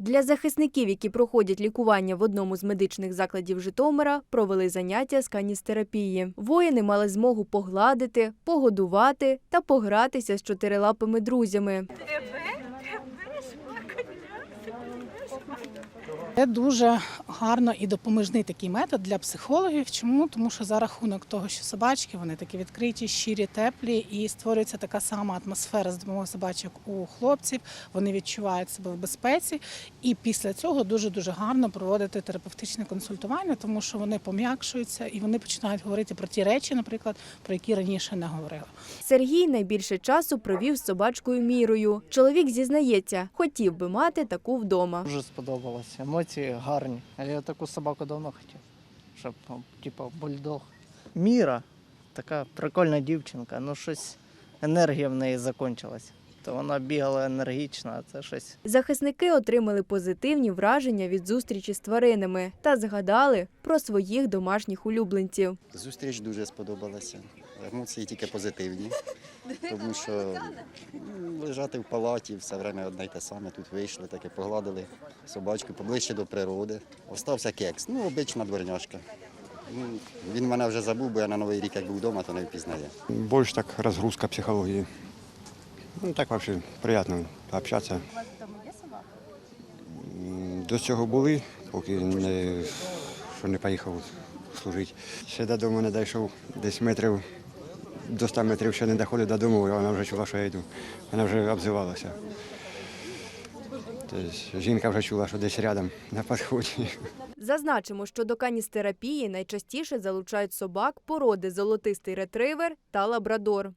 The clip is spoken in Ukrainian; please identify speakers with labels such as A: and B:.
A: Для захисників, які проходять лікування в одному з медичних закладів Житомира, провели заняття з каністерапії. Воїни мали змогу погладити, погодувати та погратися з чотирилапими друзями.
B: Це дуже гарно і допоміжний такий метод для психологів. Чому? Тому що за рахунок того, що собачки вони такі відкриті, щирі, теплі, і створюється така сама атмосфера з допомогою собачок у хлопців. Вони відчувають себе в безпеці. І після цього дуже дуже гарно проводити терапевтичне консультування, тому що вони пом'якшуються і вони починають говорити про ті речі, наприклад, про які раніше не говорили.
A: Сергій найбільше часу провів з собачкою Мірою. Чоловік зізнається, хотів би мати таку вдома.
C: Дуже сподобалося. Емоції гарні. Я таку собаку давно хотів, щоб, ну, типу, бульдог. Міра, така прикольна дівчинка, ну щось енергія в неї закінчилась. То вона бігала енергічно, а це щось.
A: Захисники отримали позитивні враження від зустрічі з тваринами та згадали про своїх домашніх улюбленців.
D: Зустріч дуже сподобалася. Емоції тільки позитивні, тому що лежати в палаті все время одне й те саме. Тут вийшли, таке погладили собачку поближче до природи. Остався кекс, ну, обична дворняшка. Ну, Він мене вже забув, бо я на Новий рік, як був вдома, то не впізнає.
E: Больше так разгрузка психологии. Ну, так приятно пообщаться. М, До цього були, поки не, що не поїхав служити. Ще додому не дійшов, десь метрів, до 100 метрів ще не доходить додому, і вона вже чула, що я йду. Вона вже обзивалася. Тобто, жінка вже чула, що десь рядом на підході.
A: Зазначимо, що до каністерапії найчастіше залучають собак породи золотистий ретривер та лабрадор.